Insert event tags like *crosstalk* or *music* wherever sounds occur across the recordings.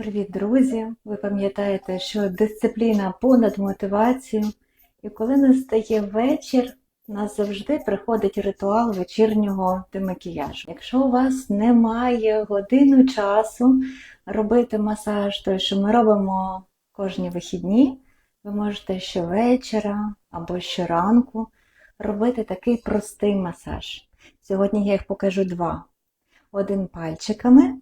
Привіт, друзі! Ви пам'ятаєте, що дисципліна понад мотивацію, і коли настає вечір, у нас завжди приходить ритуал вечірнього демакіяжу. Якщо у вас немає годину часу робити масаж, той, що ми робимо кожні вихідні, ви можете щовечора або щоранку робити такий простий масаж. Сьогодні я їх покажу два: один пальчиками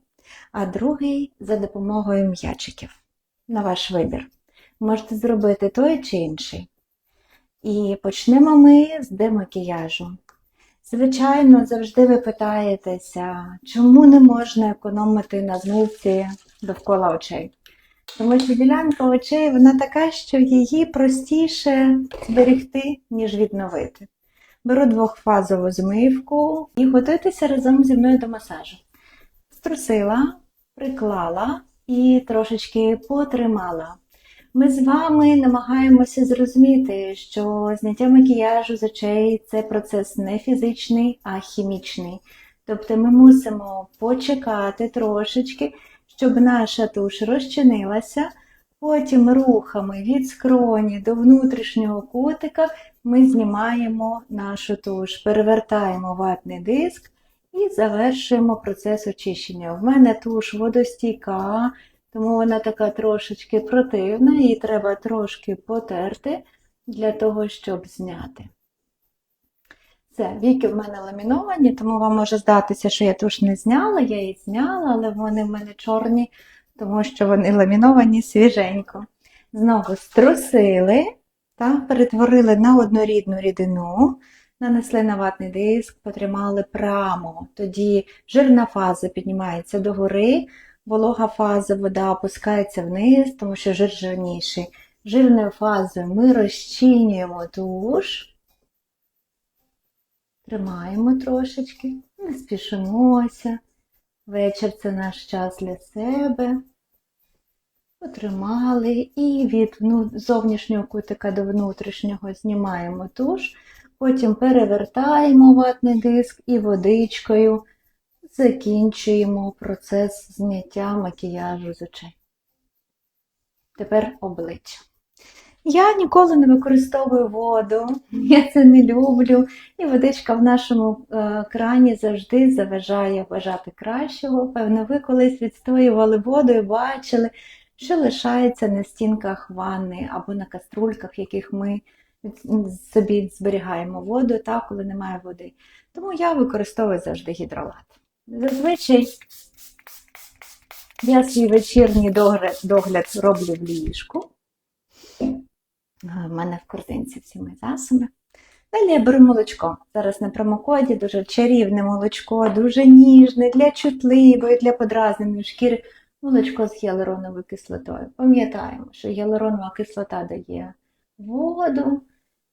а другий за допомогою м'ячиків. На ваш вибір. Можете зробити той чи інший. І почнемо ми з демакіяжу. Звичайно, завжди ви питаєтеся, чому не можна економити на змивці довкола очей? Тому що ділянка очей вона така, що її простіше зберегти, ніж відновити. Беру двохфазову змивку і готуйтеся разом зі мною до масажу струсила, приклала і трошечки потримала. Ми з вами намагаємося зрозуміти, що зняття макіяжу з очей це процес не фізичний, а хімічний. Тобто ми мусимо почекати трошечки, щоб наша туш розчинилася. Потім рухами від скроні до внутрішнього кутика ми знімаємо нашу туш, перевертаємо ватний диск і завершуємо процес очищення. В мене туш водостійка, тому вона така трошечки противна, її треба трошки потерти для того, щоб зняти. Все, віки в мене ламіновані, тому вам може здатися, що я туш не зняла, я її зняла, але вони в мене чорні, тому що вони ламіновані свіженько. Знову струсили та перетворили на однорідну рідину нанесли на ватний диск, потримали прямо. Тоді жирна фаза піднімається догори, волога фаза, вода опускається вниз, тому що жир жирніший. Жирною фазою ми розчинюємо туш, тримаємо трошечки, не спішимося. Вечір це наш час для себе. Потримали і від зовнішнього кутика до внутрішнього знімаємо туш. Потім перевертаємо ватний диск і водичкою закінчуємо процес зняття макіяжу з очей. Тепер обличчя. Я ніколи не використовую воду, *laughs* я це не люблю, і водичка в нашому е, крані завжди заважає бажати кращого. Певно, ви колись відстоювали воду і бачили, що лишається на стінках ванни або на каструльках, яких ми собі зберігаємо воду, та, коли немає води. Тому я використовую завжди гідролат. Зазвичай я свій вечірній догляд, роблю в ліжку. В мене в корзинці всі мої засоби. Далі я беру молочко. Зараз на промокоді дуже чарівне молочко, дуже ніжне, для чутливої, для подразненої шкіри. Молочко з гіалуроновою кислотою. Пам'ятаємо, що гіалуронова кислота дає воду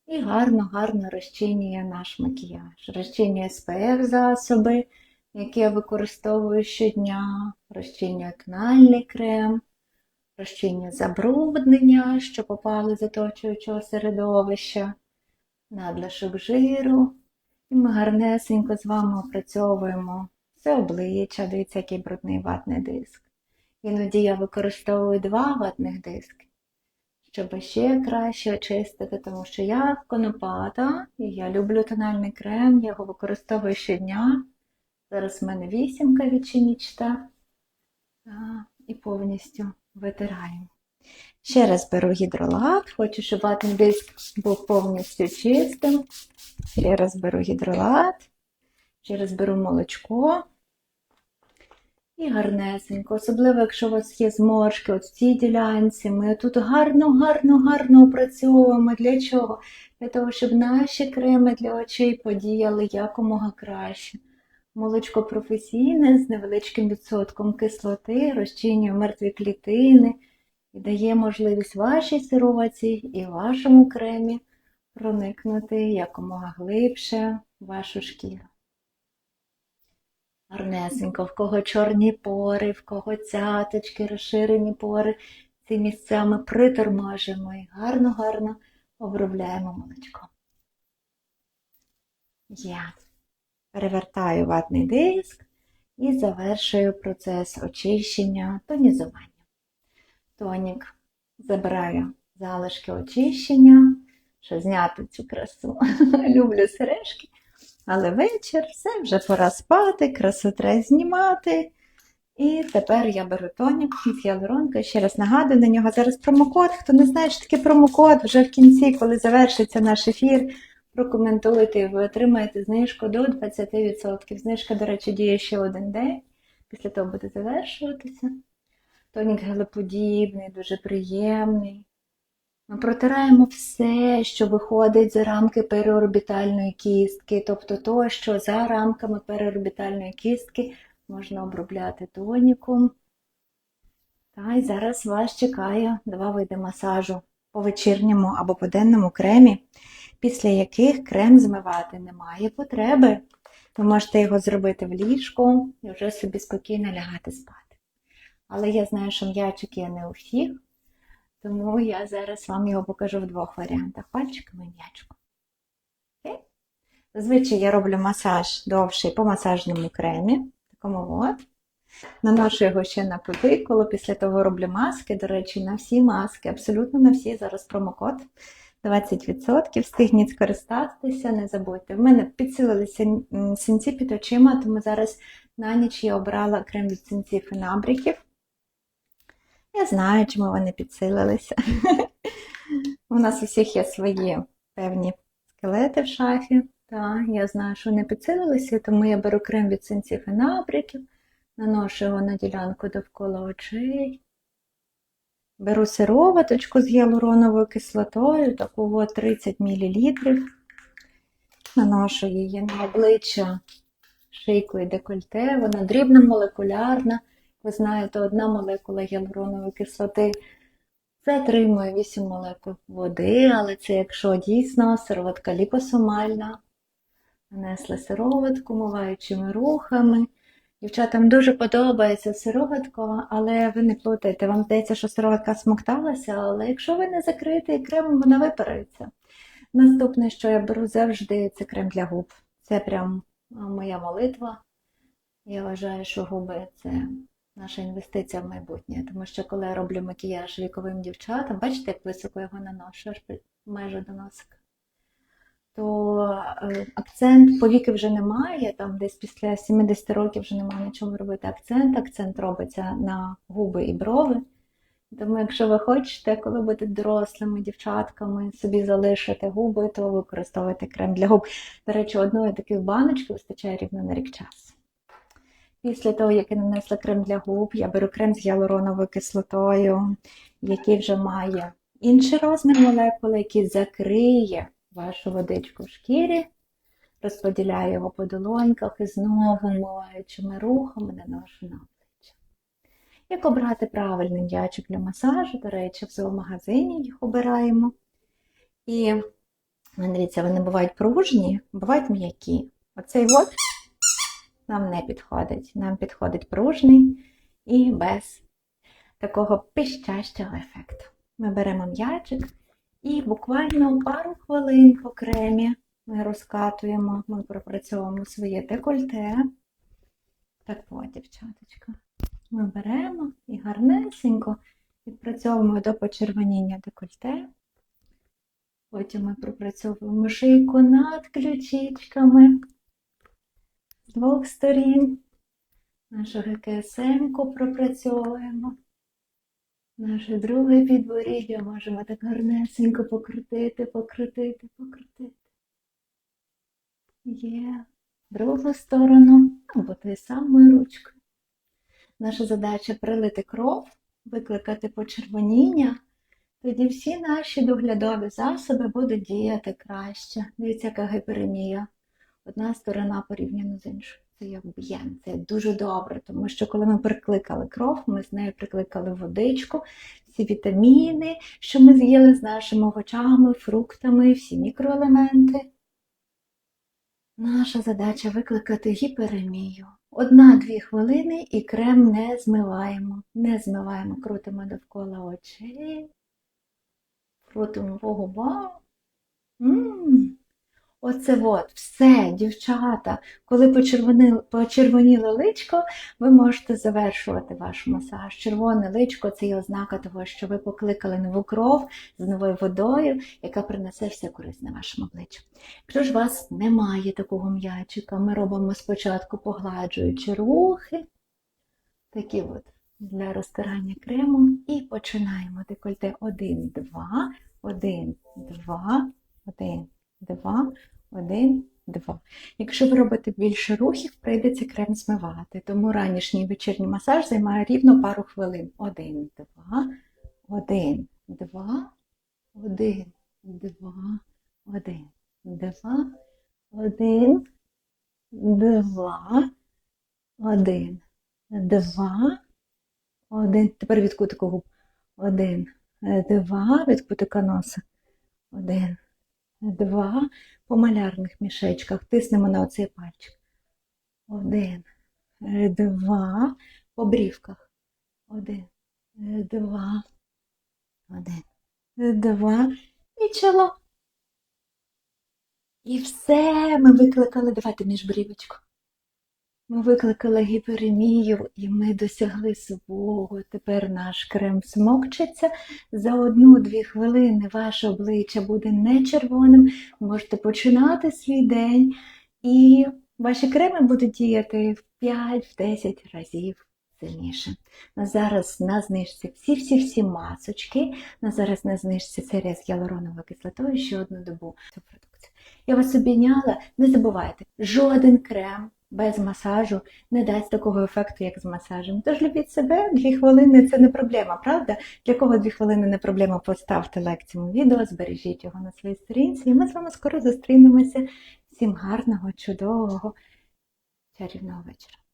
і гарно-гарно розчинює наш макіяж. Розчинює SPF засоби, які я використовую щодня, розчинює тональний крем, розчинює забруднення, що попали з оточуючого середовища, надлишок жиру. І ми гарнесенько з вами опрацьовуємо все обличчя, дивіться, який брудний ватний диск. Іноді я використовую два ватних диски щоб ще краще очистити, тому що я конопата, і я люблю тональний крем, я його використовую щодня. Зараз в мене вісімка відчинічта. І повністю витираємо. Ще раз беру гідролат, хочу, щоб ватний диск був повністю чистим. Ще раз беру гідролат, ще раз беру молочко. І гарнесенько, особливо, якщо у вас є зморшки от в цій ділянці, ми тут гарно-гарно-гарно опрацьовуємо. Для чого? Для того, щоб наші креми для очей подіяли якомога краще. Молочко професійне з невеличким відсотком кислоти, розчинює мертві клітини і дає можливість вашій сироваці і вашому кремі проникнути якомога глибше в вашу шкіру. Гарнесенько, в кого чорні пори, в кого цяточки, розширені пори. Ці місця ми приторможимо і гарно-гарно обробляємо молочко. Я перевертаю ватний диск і завершую процес очищення тонізування. тонік забираю залишки очищення, щоб зняти цю красу. *laughs* Люблю сережки. Але вечір, все, вже пора спати, красу треба знімати. І тепер я беру тонік з гіалуронкою. Ще раз нагадую на нього зараз промокод. Хто не знає, що таке промокод, вже в кінці, коли завершиться наш ефір, прокоментуйте, і ви отримаєте знижку до 20%. Знижка, до речі, діє ще один день. Після того буде завершуватися. Тонік гелеподібний, дуже приємний. Ми протираємо все, що виходить за рамки переорбітальної кістки, тобто то, що за рамками переорбітальної кістки можна обробляти тоніком. Та й зараз вас чекає два види масажу по вечірньому або по денному кремі, після яких крем змивати немає потреби. Ви можете його зробити в ліжку і вже собі спокійно лягати спати. Але я знаю, що м'ячик є не у всіх, тому я зараз вам його покажу в двох варіантах: пальчиком і м'ячиком. Окей? Зазвичай я роблю масаж довший по масажному кремі. Такому от. Наношу його ще на кутикулу, після того роблю маски. До речі, на всі маски, абсолютно на всі. Зараз промокод 20%. Встигніть скористатися, не забудьте. В мене підсилилися синці під очима, тому зараз на ніч я обрала крем від синців і набряків. Я знаю, чому вони підсилилися. *laughs* У нас у всіх є свої певні скелети в шафі. Так, я знаю, що вони підсилилися, тому я беру крем від синців і набряків, наношу його на ділянку довкола очей. Беру сироваточку з гіалуроновою кислотою, таку от 30 мл. Наношу її на обличчя шийку і декольте. Вона дрібно молекулярна. Ви знаєте, одна молекула гіалуронової кислоти затримує 8 молекул води, але це якщо дійсно сироватка ліпосомальна. Нанесли сироватку, миваючими рухами. Дівчатам дуже подобається сироватка, але ви не плутайте. Вам здається, що сироватка смокталася, але якщо ви не закритий кремом, вона випарується. Наступне, що я беру завжди, це крем для губ. Це прям моя молитва. Я вважаю, що губи це наша інвестиція в майбутнє. Тому що коли я роблю макіяж віковим дівчатам, бачите, як високо його наношу, аж майже до носика то е, акцент повіки вже немає, там десь після 70 років вже немає на чому робити акцент. Акцент робиться на губи і брови. Тому, якщо ви хочете, коли будете дорослими дівчатками, собі залишити губи, то використовуйте крем для губ. До речі, одної такої баночки вистачає рівно на рік часу. Після того, як я нанесла крем для губ, я беру крем з гіалуроновою кислотою, який вже має інший розмір молекули, який закриє вашу водичку в шкірі, розподіляю його по долоньках і знову миваючими рухами наношу на обличчя. Як обрати правильний м'ячик для масажу, до речі, в зоомагазині їх обираємо. І дивіться, вони бувають пружні, бувають м'які. Оцей от нам не підходить. Нам підходить пружний і без такого пищащого ефекту. Ми беремо м'ячик. І буквально пару хвилин по кремі ми розкатуємо, ми пропрацьовуємо своє декольте. Так от, дівчаточка, ми беремо і гарнесенько відпрацьовуємо до почервоніння декольте. Потім ми пропрацьовуємо шийку над ключичками з двох сторін. Нашу ГКСМ-ку пропрацьовуємо. Наше друге підборіддя можемо так гарнесенько покрутити, покрутити, покрутити. Є другу сторону або тою самою ручкою. Наша задача прилити кров, викликати почервоніння, тоді всі наші доглядові засоби будуть діяти краще. Дивіться, яка гіперемія. Одна сторона порівняно з іншою. Це як б'єн, це дуже добре, тому що коли ми прикликали кров, ми з нею прикликали водичку, всі вітаміни, що ми з'їли з нашими овочами, фруктами, всі мікроелементи. Наша задача викликати гіперемію. Одна-дві хвилини і крем не змиваємо. Не змиваємо, крутимо довкола очей, крутимо по губам. Оце от, все, дівчата. Коли почервоніло личко, ви можете завершувати ваш масаж. Червоне личко це є ознака того, що ви покликали нову кров з новою водою, яка принесе все корисне вашому обличчю. Якщо ж у вас немає такого м'ячика, ми робимо спочатку погладжуючи рухи, такі от для розтирання крему, і починаємо декольте 1, 2, 1, 2, 1, 2, 1, 2. Якщо ви робите більше рухів, прийдеться крем змивати. Тому ранішній вечірній масаж займає рівно пару хвилин. 1, 2, 1, 2, 1, 2, 1, 2, 1, 2, 1, 2, 1. Тепер від кутика губ. 1, 2, від кутика носа. 1, 2. По малярних мішечках тиснемо на оцей пальчик. 1, 2. По брівках. 1, 2, 1, 2. І чоло. І все, ми викликали, давайте міжбрівочку. Ми викликали гіперемію і ми досягли свого. Тепер наш крем смокчиться. За одну-дві хвилини ваше обличчя буде не червоним. Можете починати свій день, і ваші креми будуть діяти в 5-10 разів сильніше. На зараз на знижці всі-всі-всі масочки. На зараз на знижці серія з гіалуроновою кислотою ще одну добу цю продукцію. Я вас обійняла, не забувайте, жоден крем без масажу не дасть такого ефекту, як з масажем. Тож любіть себе, дві хвилини це не проблема, правда? Для кого дві хвилини не проблема, поставте лайк цьому відео, збережіть його на своїй сторінці, і ми з вами скоро зустрінемося. Всім гарного, чудового, чарівного вечора.